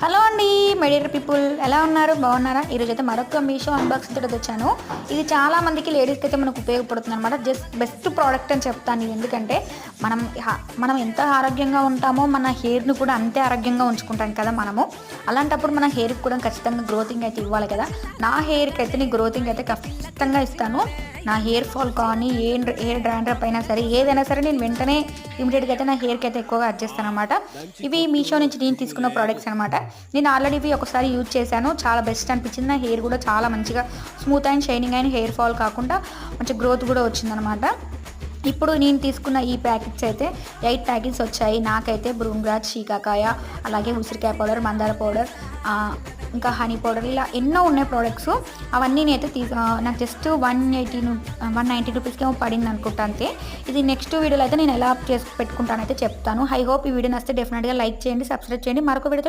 Hello అండి మెడియర్ people. ఎలా ఉన్నారు? బాగున్నారా? ఈరోజు అయితే మరొక మీషో అన్బాక్సింగ్ తోటి వచ్చాను. ఇది చాలా మందికి లేడీస్కి అయితే మనకు ఉపయోగపడుతుంది అనమాట జస్ట్ బెస్ట్ ప్రోడక్ట్ అని చెప్తాను ఎందుకంటే మనం మనం ఎంత ఆరోగ్యంగా ఉంటామో మన హెయిర్ని కూడా అంతే ఆరోగ్యంగా ఉంచుకుంటాం కదా మనము. అలాంటప్పుడు మన హెయిర్కి కూడా ఖచ్చితంగా గ్రోతింగ్ అయితే ఇవ్వాలి కదా. నా హెయిర్కి అయితే నేను గ్రోతింగ్ అయితే ఖచ్చితంగా ఇస్తాను. నా హెయిర్ ఫాల్ కానీ ఏ హెయిర్ డ్రాండ్రప్ అయినా సరే ఏదైనా సరే నేను వెంటనే ఇమీడియట్గా అయితే నా హెయిర్కి అయితే ఎక్కువగా అడ్జస్ట్ అనమాట ఇవి మీషో నుంచి నేను తీసుకున్న ప్రోడక్ట్స్ అనమాట నేను ఆల్రెడీ ఇవి ఒకసారి యూజ్ చేశాను. చాలా బెస్ట్ అనిపించింది. నా హెయిర్ కూడా చాలా మంచిగా స్మూత్ అండ్ షైనింగ్ అయిన హెయిర్ ఫాల్ కాకుండా మంచి గ్రోత్ కూడా వచ్చిందనమాట ఇప్పుడు నేను తీసుకున్న ఈ ప్యాకెట్స్ అయితే ఎయిట్ ప్యాకెట్స్ వచ్చాయి. నాకైతే బ్రూంగ్రాజ్ శీకాకాయ అలాగే ఉసిరికాయ పౌడర్ మందార పౌడర్ ఇంకా హనీ పౌడర్ ఇలా ఎన్నో ఉన్నాయి ప్రోడక్ట్స్ అవన్నీ నేనైతే తీ నాకు just one eighty one ninety రూపీస్కి ఏమో పడింది అనుకుంటా అంతే. ఇది నెక్స్ట్ వీడియోలో అయితే నేను ఎలా చేసి పెట్టుకుంటానైతే చెప్తాను. ఐ హోప్ ఈ వీడియో నచ్చితే డెఫినెట్గా లైక్ చేయండి సబ్స్క్రైబ్ చేయండి. మరొక వీడియో